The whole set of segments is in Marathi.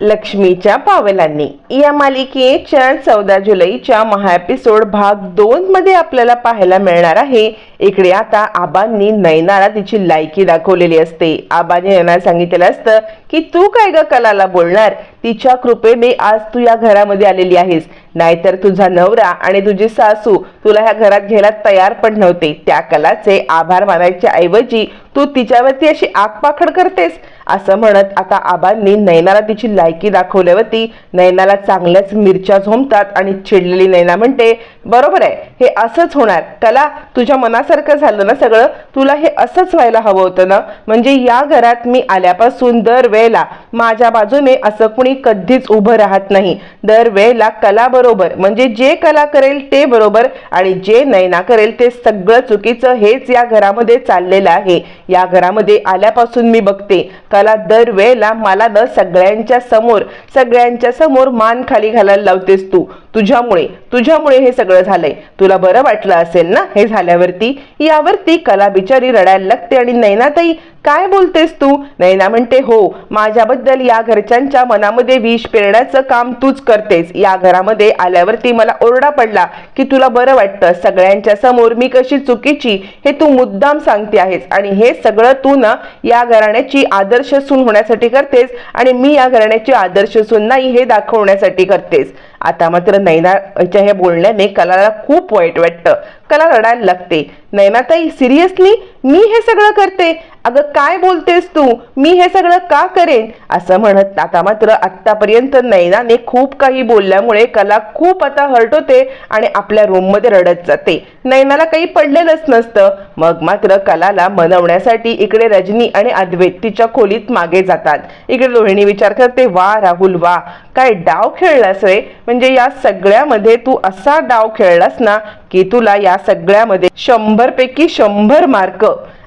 लक्ष्मीच्या पावलांनी. या मालिकेच्या चौदा जुलैच्या महा एपिसोड भाग दोन मध्ये आपल्याला पाहायला मिळणार आहे. इकडे आता आबांनी नयनाला तिची लायकी दाखवलेली असते. आबाने नयनाला सांगितलेलं असतं की तू काय ग कलाला बोलणार? तिच्या कृपेने आज तू या घरामध्ये आलेली आहेस. नाहीतर तुझा नवरा आणि तुझी सासू तुला ह्या घरात घ्यायला तयार पण नव्हते. त्या कलाचे आभार मानायच्या ऐवजी तू तिच्यावरती अशी आगपाखड करतेस. असं म्हणत आता आबांनी नैनाला तिची लायकी दाखवल्यावरती नयनाला चांगल्याच मिरच्या झोमतात आणि चिडलेली नैना म्हणते बरोबर आहे हे असंच होणार. कला तुझ्या मनासारखं झालं ना सगळं? तुला हे असंच व्हायला हवं होतं ना? म्हणजे या घरात मी आल्यापासून दरवेळेला माझ्या बाजूने असं कुणी कधीच उभं राहत नाही. दरवेळेला कला बरोबर म्हणजे जे कला करेल ते बरोबर आणि जे नयना करेल ते सगळं चुकीचं हेच या घरामध्ये चाललेलं आहे. या घरामध्ये आल्यापासून मी बघते कला दरवेळेला मला न सगळ्यांच्या समोर सगळ्यांच्या समोर मान खाली घालायला लावतेस तू. तुझ्यामुळे तुझ्यामुळे हे सगळं झालंय. तुला बरं वाटलं असेल ना हे झाल्यावरती? यावरती कला बिचारी रडायला लागते आणि नैनाताई काय बोलतेस तू? नैना म्हणते हो माझ्याबद्दल या घरच्यांच्या मनामध्ये विष पेरण्याचं काम तूच करतेस. या घरामध्ये आल्यावरती मला ओरडा पडला की तुला बरं वाटतं. सगळ्यांच्या समोर मी कशी चुकीची हे तू मुद्दाम सांगते आहेस. आणि हे सगळं तू ना या घराण्याची आदर्श सून होण्यासाठी करतेस आणि मी या घराण्याची आदर्श सून नाही हे दाखवण्यासाठी करतेस. आता मात्र नैनाच्या हे बोलण्याने कलाला खूप वाईट वाटतं. कला रडायला लागते. नैनाताई सिरियसली मी हे सगळं करते. अगं काय बोलतेस तू? मी हे सगळं का करेन? असं म्हणत आता मात्र आत्तापर्यंत नैनाने खूप काही बोलल्यामुळे कला खूप आता हर्ट होते आणि आपल्या रूममध्ये रडत जाते. नैनाला काही पडलेलंच नसतं. मग मात्र कलाला मनवण्यासाठी इकडे रजनी आणि अद्वैत तिच्या खोलीत मागे जातात. इकडे रोहिणी विचार करते वा राहुल वा. काय डाव खेळलास रे? म्हणजे या सगळ्यामध्ये तू असा डाव खेळलास ना की तुला या सगळ्यामध्ये शंभर पैकी शंभर मार्क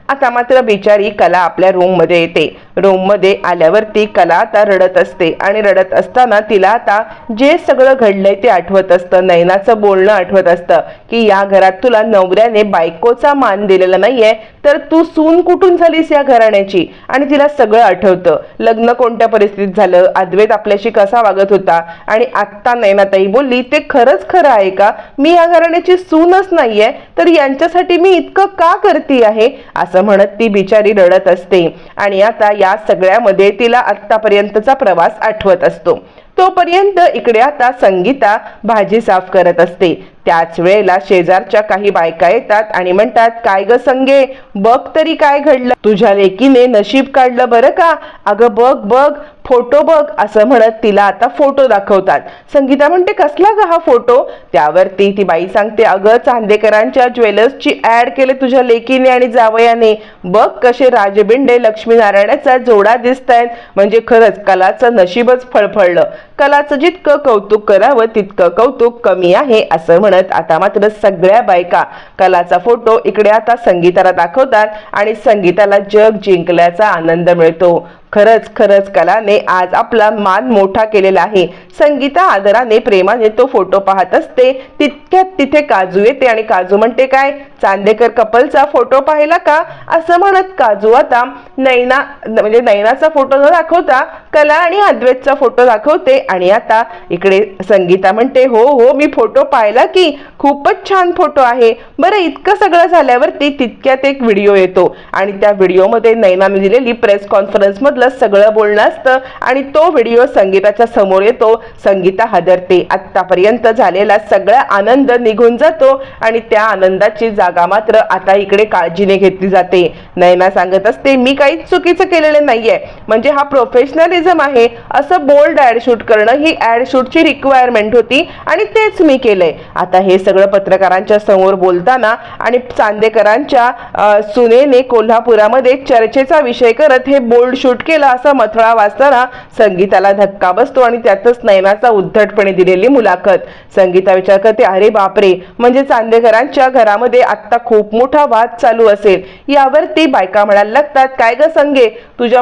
आता मात्र बिचारी कला आपल्या रूममध्ये येते. रूममध्ये मध्ये आल्यावरती कला आता रडत असते आणि रडत असताना तिला आता जे सगळं घडलंय ते आठवत असतं. नयनाचं बोलणं आठवत असतं की या घरात तुला नवऱ्याने बायकोचा मान दिलेला नाहीये तर तू सून कुठून झालीस या घराण्याची? आणि तिला सगळं आठवतं. लग्न कोणत्या परिस्थितीत झालं? अद्वैत आपल्याशी कसा वागत होता? आणि आत्ता नयनाताई बोलली ते खरंच खरं आहे का? मी या घराण्याची सूनच नाहीये तर यांच्यासाठी मी इतकं का करते आहे असं म्हणत ती बिचारी रडत असते. आणि आता या सगळ्यामध्ये तिला आत्तापर्यंतचा प्रवास आठवत असतो. तोपर्यंत इकडे आता संगीता भाजी साफ करत असते. त्याच वेळेला शेजारच्या काही बायका येतात आणि म्हणतात काय ग संगे बघ तरी काय घडलं. तुझ्या लेकीने नशीब काढलं बरं का? अगं बघ बघ फोटो बघ असं म्हणत तिला आता फोटो दाखवतात. संगीता म्हणते कसला ग हा फोटो? त्यावरती ती बाई सांगते अगं चांदेकरांच्या ज्वेलर्सची ऍड केले तुझ्या लेकीने आणि जावयाने. बघ कसे राजबिंडे लक्ष्मीनारायणाचा जोडा दिसत आहेत म्हणजे खरंच कलाचं नशीबच फळफळलं. कलाचं जितकं कौतुक करावं तितकं कौतुक कमी आहे असं म्हणत आता मात्र सगळ्या बायका कलाचा फोटो इकडे आता संगीताला दाखवतात आणि संगीताला जग जिंकल्याचा आनंद मिळतो. खरंच खरंच कलाने आज आपला मान मोठा केलेला आहे. संगीता आदराने प्रेमाने तो फोटो पाहत असते तितक्यात तिथे काजू येते आणि काजू म्हणते काय चांदेकर कपलचा फोटो पाहिला का? असं म्हणत काजू आता नैना म्हणजे नैनाचा फोटो न दाखवता कला आणि अद्वैतचा फोटो दाखवते आणि आता इकडे संगीता म्हणते हो हो मी फोटो पाहिला की खूपच छान फोटो आहे. बरं इतकं सगळं झाल्यावरती तितक्यात एक व्हिडिओ येतो आणि त्या व्हिडिओमध्ये नैनाने दिलेली प्रेस कॉन्फरन्स मधलं सगळं बोलणं असतं आणि तो व्हिडिओ संगीताच्या समोर येतो. संगीता हादरते आत्तापर्यंत झालेला सगळा आनंद निघून जातो आणि त्या आनंदाची जागा मात्र आता इकडे काळजीने घेतली जाते. नयना सांगत असते मी काहीच चुकीचं केलेलं नाहीये. म्हणजे हा प्रोफेशनलिझम आहे. असं बोल्ड ऍड शूट करणं ही ऍड शूटची रिक्वायरमेंट होती आणि तेच मी केलंय. आता हे सगळं पत्रकारांच्या समोर बोलताना आणि चांदेकरांच्या सुनेने कोल्हापुरामध्ये चर्चेचा विषय करत हे बोल्ड शूट केलं. असा मथळा वाचताना संगीताला धक्का बसतो आणि त्यातच नयनाचा उद्धटपणे दिलेली मुलाखत. संगीता विचार करते अरे बापरे! म्हणजे चांदेकरांच्या घरामध्ये आत्ता खूप मोठा वाद चालू असेल. यावर ती बायका म्हणायला लागतात काय ग संगे? तुझ्या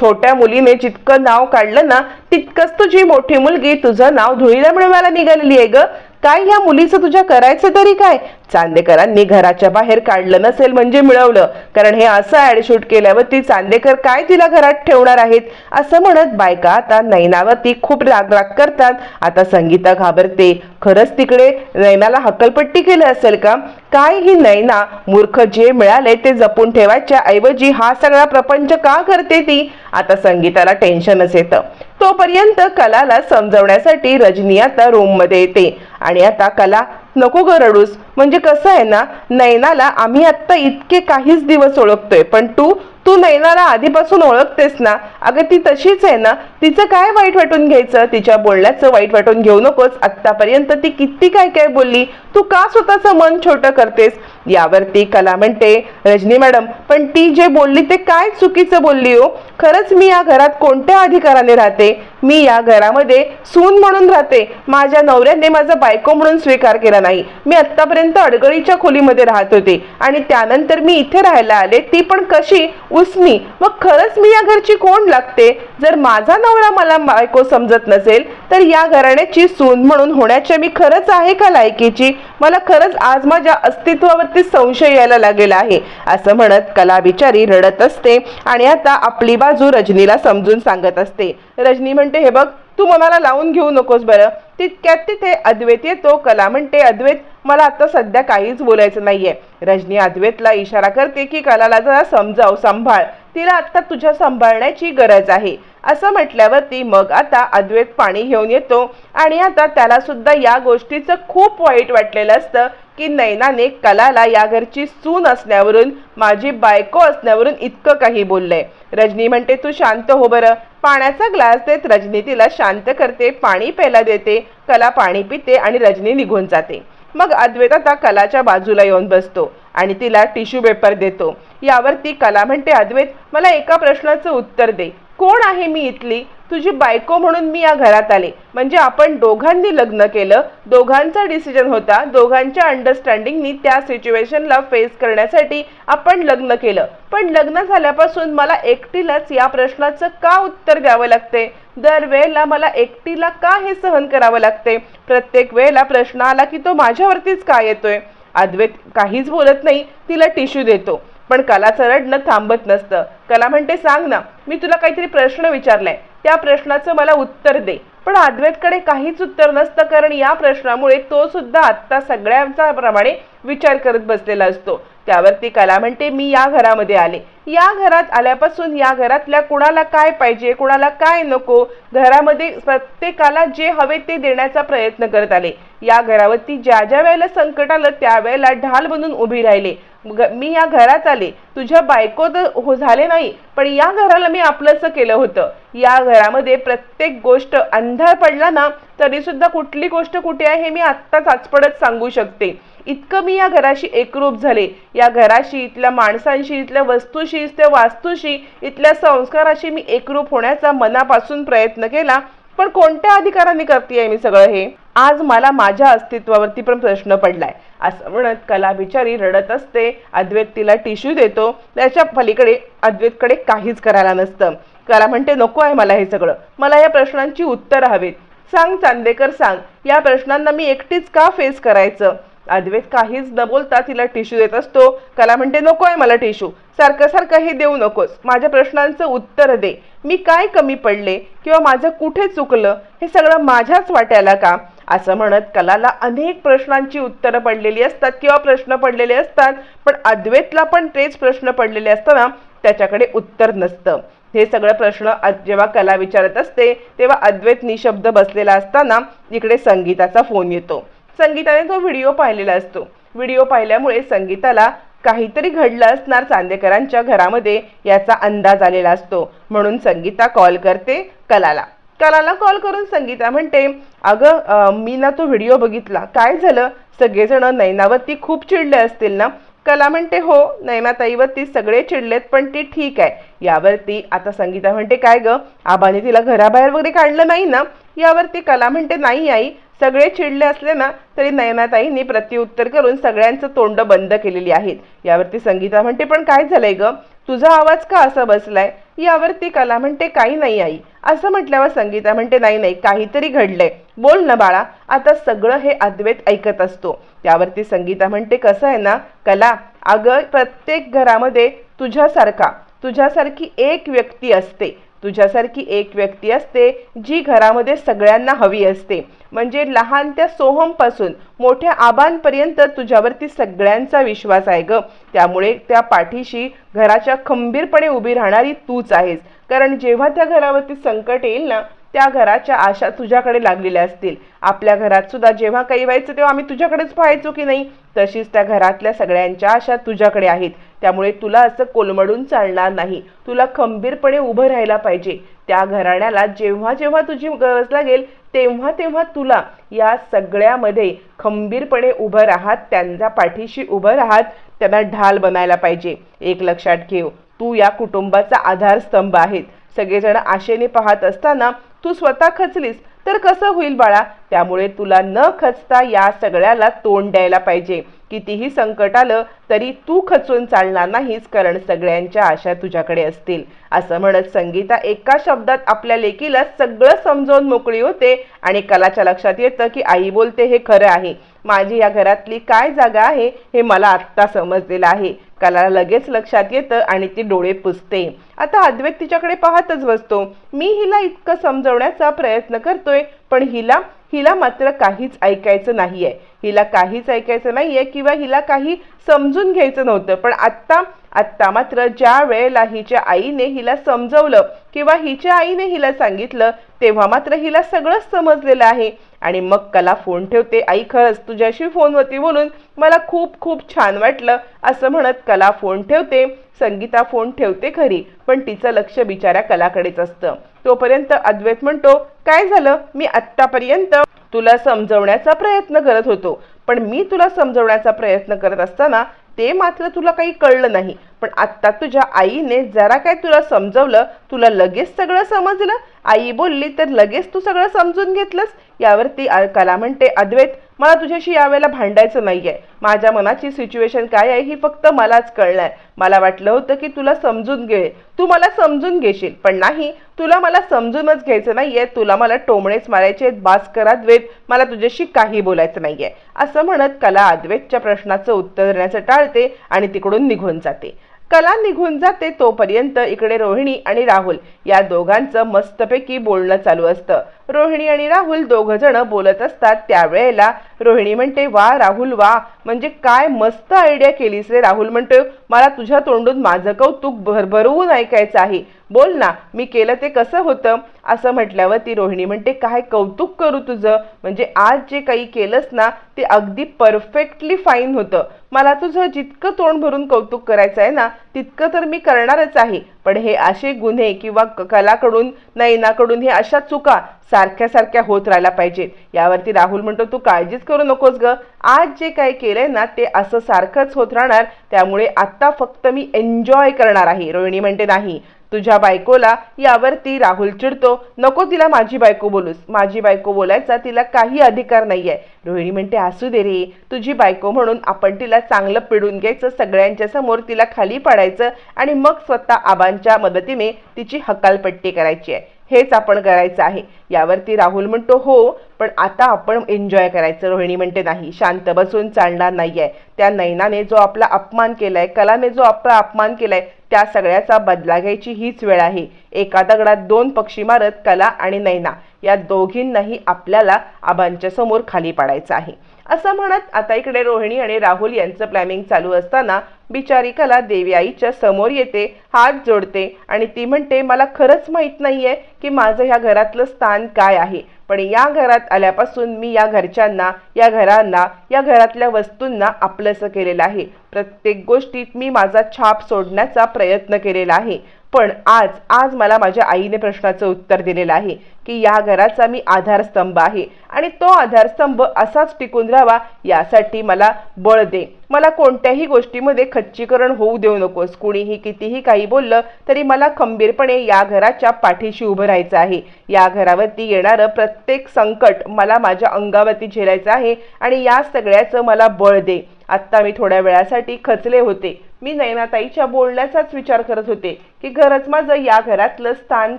छोट्या मुलीने जितकं नाव काढलं ना तितकंच तुझी मोठी मुलगी तुझं नाव धुळीला मिळवायला निघालेली आहे ग. काय ह्या मुलीचं तुझ्या करायचं तरी काय? चांदेकरांनी घराच्या बाहेर काढलं नसेल म्हणजे मिळवलं. कारण हे असं ऍडशूट केल्यावरती चांदेकर काय तिला घरात ठेवणार आहेत? असं म्हणत बायका आता नैनावरती खूप राग राग करतात. आता संगीता घाबरते. खरंच तिकडे नैनाला हक्कलपट्टी केलं असेल का? काय ही नैना मूर्ख जे मिळाले ते जपून ठेवायच्या ऐवजी हा सगळा प्रपंच का करते ती? आता संगीताला टेन्शनच येतं. तोपर्यंत कलाला समजवण्यासाठी रजनी आता रूममध्ये येते. आणि आता कला नको ग रडूस. म्हणजे कसं आहे ना नैनाला आम्ही आत्ता इतके काहीच दिवस ओळखतोय. पण तू तू नैनाला आधीपासून ओळखतेस ना? अगं ती तशीच आहे ना? तिचं काय वाईट वाटून घ्यायचं? तिच्या बोलण्याचं वाईट वाटून घेऊ नकोस. आत्तापर्यंत ती किती काय काय बोलली? तू का स्वतःचं मन छोटं करतेस? यावरती कला म्हणते रजनी मॅडम पण ती जे बोलली ते काय चुकीचं बोलली हो? खरंच मी या घरात कोणत्या अधिकाराने राहते? मी या घरामध्ये सून म्हणून राहते. माझ्या नवऱ्याने माझा बायको म्हणून स्वीकार केला नाही. मी आत्तापर्यंत अडगळीच्या खोलीमध्ये राहत होते आणि त्यानंतर मी इथे राहायला आले. ती पण कशी? उसनी मग खरंच मी या घरची कोण लागते? जर माझा नवरा मला बायको समजत नसेल तर या घराण्याची सून म्हणून होण्याच्या मी खरंच आहे का लायकीची? मला खरंच आज माझ्या अस्तित्वावरती संशय यायला लागलेला आहे. असं म्हणत कला बिचारी रडत असते आणि आता आपली बाजू रजनीला समजून सांगत असते. रजनी म्हणते हे बघ तू मनाला लावून घेऊ नकोस बरं. तितक्यात तिथे अद्वैत येतो. कला म्हणते अद्वैत मला आता सध्या काहीच बोलायचं नाहीये. रजनी अद्वैतला इशारा करते की कलाला जरा समजाव सांभाळ. तिला आता तुझ्या सांभाळण्याची गरज आहे. असं म्हटल्यावरती मग आता अद्वैत पाणी घेऊन येतो. आणि आता त्याला सुद्धा या गोष्टीचं खूप वाईट वाटलेलं असतं की नैनाने कलाला या घरची सून असण्यावरून माझी बायको असण्यावरून इतकं काही बोललंय. रजनी म्हणते तू शांत हो बरं. पाण्याचा ग्लास देत रजनी तिला शांत करते पाणी प्यायला देते कला पाणी पिते आणि रजनी निघून जाते. मग अद्वैत आता कलाच्या बाजूला येऊन बसतो आणि तिला टिश्यू पेपर देतो. यावरती कला म्हणते अद्वैत मला एका प्रश्नाचं उत्तर दे. कोण आहे मी इथली? तुझी बायको म्हणून मी या घरात आले. म्हणजे आपण दोघांनी लग्न केलं. दोघांचा डिसिजन होता. दोघांच्या अंडरस्टँडिंगनी त्या सिच्युएशनला फेस करण्यासाठी आपण लग्न केलं. पण लग्न झाल्यापासून मला एकटीलाच या प्रश्नाचं का उत्तर द्यावं लागते? दरवेळेला मला एकटीला का हे सहन करावं लागते? प्रत्येक वेळेला प्रश्न आला की तो माझ्यावरतीच का येतोय? अद्वैत काहीच बोलत नाही. तिला टिश्यू देतो. पण कलाचं रडणं थांबत नसतं. कला म्हणते सांग ना मी तुला काहीतरी प्रश्न विचारलाय. त्या प्रश्नाचं मला उत्तर दे. पण अद्वैतकडे काहीच उत्तर नसतं कारण या प्रश्नामुळे तो सुद्धा आत्ता सगळ्यांचा प्रमाणे विचार करत बसलेला असतो. त्यावरती कला म्हणते मी या घरामध्ये आले. या घरात आल्यापासून या घरातल्या कुणाला काय पाहिजे कुणाला काय नको घरामध्ये प्रत्येकाला जे हवे ते देण्याचा प्रयत्न करत आले. या घरावरती ज्या ज्या वेळेला संकट आलं त्यावेळेला ढाल बनून उभी राहिले. मी या घरात आले. तुझ्या बायको तर हो झाले नाही पण या घराला मी आपलंसं केलं होतं. या घरामध्ये प्रत्येक गोष्ट अंधार पडला ना तरी सुद्धा कुठली गोष्ट कुठे आहे हे मी आत्ताच आचपडत सांगू शकते. इतकं मी या घराशी एकरूप झाले. या घराशी इथल्या माणसांशी इथल्या वस्तूशी इथल्या वास्तूशी इथल्या संस्काराशी मी एकरूप होण्याचा मनापासून प्रयत्न केला. पण कोणत्या अधिकाराने करते मी सगळं हे? आज मला माझ्या अस्तित्वावरती पण प्रश्न पडलाय. असं म्हणत कला बिचारी रडत असते. अद्वैत तिला टिश्यू देतो. त्याच्या पलीकडे अद्वैतकडे काहीच करायला नसतं. कला म्हणते नको आहे मला हे सगळं. मला या प्रश्नांची उत्तरं हवीत. सांग चांदेकर सांग. या प्रश्नांना मी एकटीच का फेस करायचं? अद्वैत काहीच न बोलता तिला टिश्यू देत असतो. कला म्हणते नको आहे मला टिश्यू सारखं सारखं हे देऊ नकोस. माझ्या प्रश्नांचं उत्तर दे. मी काय कमी पडले? किंवा माझं कुठे चुकलं? हे सगळं माझ्याच वाट्याला का? असं म्हणत कलाला अनेक प्रश्नांची उत्तरं पडलेली असतात किंवा प्रश्न पडलेले असतात. पण अद्वैतला पण तेच प्रश्न पडलेले असताना त्याच्याकडे उत्तर नसतं. हे सगळं प्रश्न जेव्हा कला विचारत असते तेव्हा अद्वैत निशब्द बसलेला असताना इकडे संगीताचा फोन येतो. संगीताने तो व्हिडिओ पाहिलेला असतो. व्हिडिओ पाहिल्यामुळे संगीताला काहीतरी घडलं असणार चांदेकरांच्या घरामध्ये याचा अंदाज आलेला असतो. म्हणून संगीता कॉल करते कलाला. कलाला कॉल करून संगीता म्हणते अगं मी ना तो व्हिडिओ बघितला. काय झालं? सगळेजण नैनावरती खूप चिडले असतील ना? कला म्हणते हो नैनाताईवरती सगळे चिडलेत पण ती ठीक आहे. यावरती आता संगीता म्हणते काय ग? आबाने तिला घराबाहेर वगैरे काढलं नाही ना? यावरती कला म्हणते नाही आई. सगळे चिडले असले ना तरी नयनाताईंनी प्रत्युत्तर करून सगळ्यांचं तोंड बंद केलेली आहेत. यावरती संगीता म्हणते पण काय झालंय ग? तुझा आवाज का असा बसलाय? यावरती कला म्हणते काही नाही आई. असं म्हटल्यावर संगीता म्हणते नाही नाही काहीतरी घडलंय. बोल ना बाळा आता सगळं हे अद्वैत ऐकत असतो. त्यावरती संगीता म्हणते कसं आहे ना कला अगं प्रत्येक घरामध्ये तुझ्यासारखा तुझ्यासारखी एक व्यक्ती असते. तुझ्यासारखी एक व्यक्ती असते जी घरामध्ये सगळ्यांना हवी असते. म्हणजे लहान त्या सोहमपासून मोठ्या आबांपर्यंत तुझ्यावरती सगळ्यांचा विश्वास आहे ग. त्यामुळे त्या पाठीशी घराच्या खंबीरपणे उभी राहणारी तूच आहेस. कारण जेव्हा त्या घरावरती संकट येईल ना त्या घराच्या आशा तुझ्याकडे लागलेल्या असतील. आपल्या घरात सुद्धा जेव्हा काही व्हायचं तेव्हा आम्ही तुझ्याकडेच पाहायचो की नाही. तशीच त्या घरातल्या सगळ्यांच्या आशा तुझ्याकडे आहेत. त्यामुळे तुला असं कोलमडून चालणार नाही. तुला खंबीरपणे उभं राहायला पाहिजे. त्या घराण्याला जेव्हा जेव्हा तुझी गरज लागेल तेव्हा तेव्हा तुला या सगळ्यामध्ये खंबीरपणे उभं राहत त्यांच्या पाठीशी उभं राहत त्यांना ढाल बनायला पाहिजे. एक लक्षात ठेव तू या कुटुंबाचा आधारस्तंभ आहेत सगळेजण आशेने पाहत असताना तू स्वतः खचलीस तर कसं होईल बाळा? त्यामुळे तुला न खचता या सगळ्याला तोंड द्यायला पाहिजे. कितीही संकट आलं तरी तू खचून चालणार नाहीस कारण सगळ्यांच्या आशा तुझ्याकडे असतील. असं म्हणत संगीता एका शब्दात आपल्या लेकीला सगळं समजावून मोकळी होते आणि कलाच्या लक्षात येतं की आई बोलते हे खरं आहे. माझी या घरातली काय जागा आहे हे मला आत्ता समजलेलं आहे. कलाला लगेच लक्षात येतं आणि ती डोळे पुसते. आता अद्वैत तिच्याकडे पाहतच बसतो. मी हिला इतकं समजवण्याचा प्रयत्न करतोय पण हिला हिला मात्र काहीच ऐकायचं नाहीये. हिला काहीच ऐकायचं नाहीये किंवा हिला काही समजून घ्यायचं नव्हतं. पण आत्ता आत्ता मात्र ज्या वेळेला हिच्या आईने हिला समजवलं किंवा हिच्या आईने हिला सांगितलं तेव्हा मात्र हिला सगळंच समजलेलं आहे. आणि मग कला फोन ठेवते आई खरंच तुझ्याशी फोनवरती बोलून मला खूप खूप छान वाटलं असं म्हणत कला फोन ठेवते. संगीता फोन ठेवते खरी पण तिचं लक्ष बिचाऱ्या कलाकडेच असतं. तोपर्यंत अद्वैत म्हणतो काय झालं? मी आत्तापर्यंत तुला समजवण्याचा प्रयत्न करत होतो. पण मी तुला समजवण्याचा प्रयत्न करत असताना ते मात्र तुला काही कळलं नाही. पण आत्ता तुझ्या आईने जरा काय तुला समजवलं तुला लगेच सगळं समजलं? आई बोलली तर लगेच तू सगळं समजून घेतलंस? यावरती कला म्हणते अद्वैत मला तुझ्याशी यावेळेला भांडायचं नाहीये. माझ्या मनाची सिच्युएशन काय आहे ही फक्त मलाच कळणार मला वाटलं होतं की तुला समजून घे. तू मला समजून घेशील पण नाही. तुला मला समजूनच घ्यायचं नाहीये. तुला मला टोमणेच मारायचे बास करा द्वेत मला तुझ्याशी काही बोलायचं नाहीये. असं म्हणत कला अद्वैतच्या प्रश्नाचं उत्तर देण्याचं टाळते आणि तिकडून निघून जाते. कला निघून जाते तोपर्यंत इकडे रोहिणी आणि राहुल या दोघांचं मस्तपैकी बोलणं चालू असतं. रोहिणी आणि राहुल दोघ जण बोलत असतात त्यावेळेला रोहिणी म्हणते वा राहुल वा म्हणजे काय मस्त आयडिया केलीस रे राहुल. म्हणतोय मला तुझ्या तोंडून माझं कौतुक भरभरवून ऐकायचं आहे. बोल ना मी केलं ते कसं होतं? असं म्हटल्यावर ती रोहिणी म्हणते काय कौतुक करू तुझं? म्हणजे आज जे काही केलंस ना ते अगदी परफेक्टली फाईन होतं. मला तुझं जितकं तोंड भरून कौतुक करायचं आहे ना तितकं तर मी करणारच आहे. पण हे असे गुन्हे किंवा क- कलाकडून नयनाकडून हे अशा चुका सारख्या सारख्या होत राहायला पाहिजेत यावरती राहुल म्हणतो तू काळजीच करू नकोस ग. आज जे काही केलंय ना ते असं सारखंच होत राहणार. त्यामुळे आत्ता फक्त मी एन्जॉय करणार आहे. रोहिणी म्हणते नाही. तुझ्या बायकोला यावरती राहुल चिडतो. नको तिला माझी बायको बोलूस. माझी बायको बोलायचा तिला काही अधिकार नाही आहे रोहिणी म्हणते असू दे रे. तुझी बायको म्हणून आपण तिला चांगलं पिडून घ्यायचं सगळ्यांच्या समोर तिला खाली पाडायचं आणि मग स्वतः आबांच्या मदतीने तिची हकालपट्टी करायची आहे. हेच आपण करायचं आहे. यावरती राहुल म्हणतो हो पण आता आपण एन्जॉय करायचं. रोहिणी म्हणते नाही शांत बसून चालणार नाही आहे त्या नैनाने जो आपला अपमान केलाय कलाने जो आपला अपमान केलाय त्या सगळ्याचा बदला घ्यायची हीच वेळ आहे. एका दगडात दोन पक्षी मारत कला आणि नैना या दोघींनाही आपल्याला आबांच्या समोर खाली पाडायचं आहे. असं म्हणत आता इकडे रोहिणी आणि राहुल यांचं प्लॅनिंग चालू असताना बिचारी कला देवी आईच्या समोर येते हात जोडते आणि ती म्हणते मला खरंच माहीत नाहीये की माझं ह्या घरातलं स्थान काय आहे. पण या घरात आल्यापासून मी या घरच्यांना या घरांना या घरातल्या वस्तूंना आपलंसं केलेलं आहे. प्रत्येक गोष्टीत मी माझा छाप सोडण्याचा प्रयत्न केलेला आहे. पण आज आज मला माझ्या आईने प्रश्नाचं उत्तर दिलेलं आहे की या घराचा मी आधारस्तंभ आहे आणि तो आधारस्तंभ असाच टिकून राहावा यासाठी मला बळ दे. मला कोणत्याही गोष्टीमध्ये खच्चीकरण होऊ देऊ नकोस. कुणीही कितीही काही बोललं तरी मला खंबीरपणे या घराच्या पाठीशी उभं राहायचं आहे. या घरावरती येणारं प्रत्येक संकट मला माझ्या अंगावरती झेलायचं आहे आणि या सगळ्याचं मला बळ दे. आत्ता मी थोड्या वेळासाठी खचले होते. मी नयनाताईच्या बोलण्याचाच विचार करत होते की खरंच माझं या घरातलं स्थान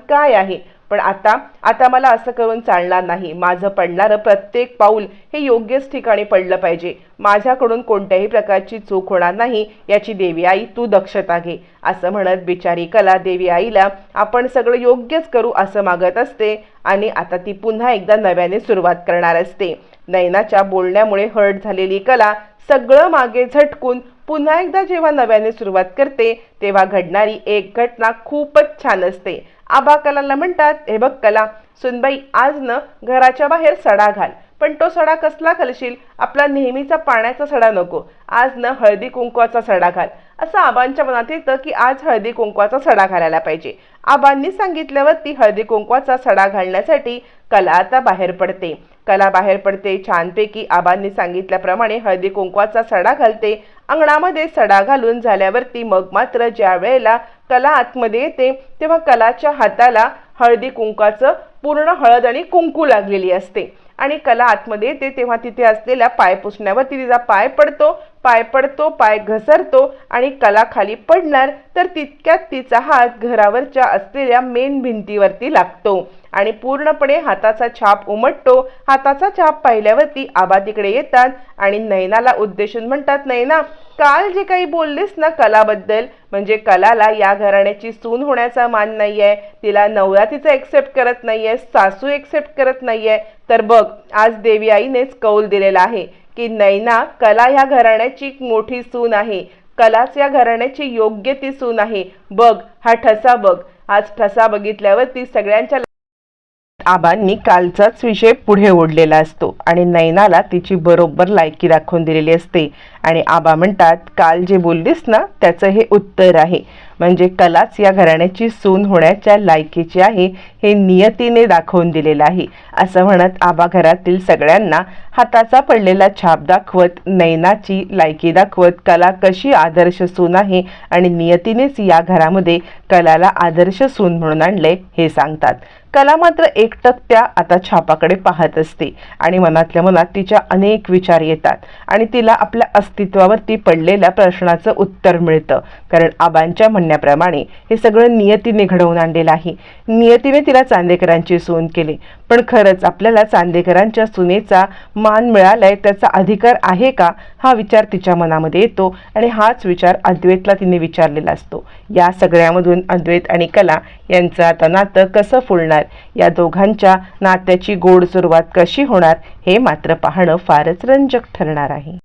काय आहे? पण आता आता मला असं करून चालणार नाही. माझं पडणारं प्रत्येक पाऊल हे योग्यच ठिकाणी पडलं पाहिजे. माझ्याकडून कोणत्याही प्रकारची चूक होणार नाही याची देवी आई तू दक्षता घे असं म्हणत बिचारी कला देवी आईला आपण सगळं योग्यच करू असं मागत असते आणि आता ती पुन्हा एकदा नव्याने सुरुवात करणार असते. नयनाच्या बोलण्यामुळे हर्ट झालेली कला सगळं मागे झटकून पुन्हा एकदा जेव्हा नव्याने सुरुवात करते तेव्हा घडणारी एक घटना खूपच छान असते. आबा कलाला म्हणतात हे बघ कला सुनबाई आज न घराच्या बाहेर सडा घाल पण तो सडा कसला घालशील? आपला नेहमीचा पाण्याचा सडा नको. आज न हळदी कुंकवाचा सडा घाल. असं आबांच्या मनात येतं की आज हळदी कुंकवाचा सडा घालायला पाहिजे. आबांनी सांगितल्यावर ती हळदी कुंकवाचा सडा घालण्यासाठी कला आता बाहेर पडते. कला बाहेर पडते. छानपैकी आबांनी सांगितल्याप्रमाणे हळदी कुंकवाचा सडा घालते. अंगणामध्ये सडा घालून झाल्यावरती मग मात्र ज्या वेळेला कला आतमध्ये येते तेव्हा कलाच्या हाताला हळदी कुंकवाचं पूर्ण हळद आणि कुंकू लागलेली असते. आणि कला आतमध्ये येते तेव्हा तिथे असलेल्या पाय पुसण्यावरती तिचा पाय पडतो. पाय पडतो पाय घसरतो आणि कला खाली पडणार तर तितक्यात तिचा हात घरावरच्या असलेल्या मेन भिंतीवरती लागतो. आणि पूर्णपणे हाताचा छाप उमटतो. हाताचा छाप पाहिल्यावरती आबा तिकडे येतात आणि नयनाला उद्देशून म्हणतात नयना काल जे काही बोललीस ना कलाबद्दल म्हणजे कलाला या घराण्याची सून होण्याचा मान नाहीये तिला नवरा तिचा एक्सेप्ट करत नाहीये सासू एक्सेप्ट करत नाहीये तर बघ आज देवी आईनेच कौल दिलेला आहे की नैना कला ह्या घराण्याची मोठी सून आहे. कलाच या घराण्याची योग्य ती सून आहे. बघ हा ठसा बघ. आज ठसा बघितल्यावर ती सगळ्यांच्या आबांनी कालचाच विषय पुढे ओढलेला असतो आणि नैनाला तिची बरोबर लायकी दाखवून दिलेली असते. आणि आबा म्हणतात काल जे बोललीस ना त्याचं हे उत्तर आहे. म्हणजे कलाच या घराण्याची सून होण्याच्या लायकीची आहे हे नियतीने दाखवून दिलेलं आहे. असं म्हणत आबा घरातील सगळ्यांना हाताचा पडलेला छाप दाखवत नैनाची लायकी दाखवत कला कशी आदर्श सून आहे आणि नियतीनेच या घरामध्ये कलाला आदर्श सून म्हणून आणले हे सांगतात. कला मात्र एकटक त्या आता छापाकडे पाहत असते आणि मनातल्या मनात तिच्या अनेक विचार येतात आणि तिला आपल्या अस्तित्वावरती पडलेल्या प्रश्नाचं उत्तर मिळतं. कारण आबांच्या म्हणण्याप्रमाणे हे सगळं नियतीने घडवून आणलेलं आहे. नियतीने तिला चांदेकरांची सून केली. पण खरंच आपल्याला चांदेकरांच्या सुनेचा मान मिळालाय त्याचा अधिकार आहे का? हा विचार तिच्या मनामध्ये येतो आणि हाच विचार अद्वैतला तिने विचारलेला असतो. या सगळ्यामधून अद्वैत आणि कला यांचं आता नातं कसं फुलणार? या दोघांच्या नात्याची गोड सुरुवात कशी होणार? हे मात्र पाहणं फारच रंजक ठरणार आहे.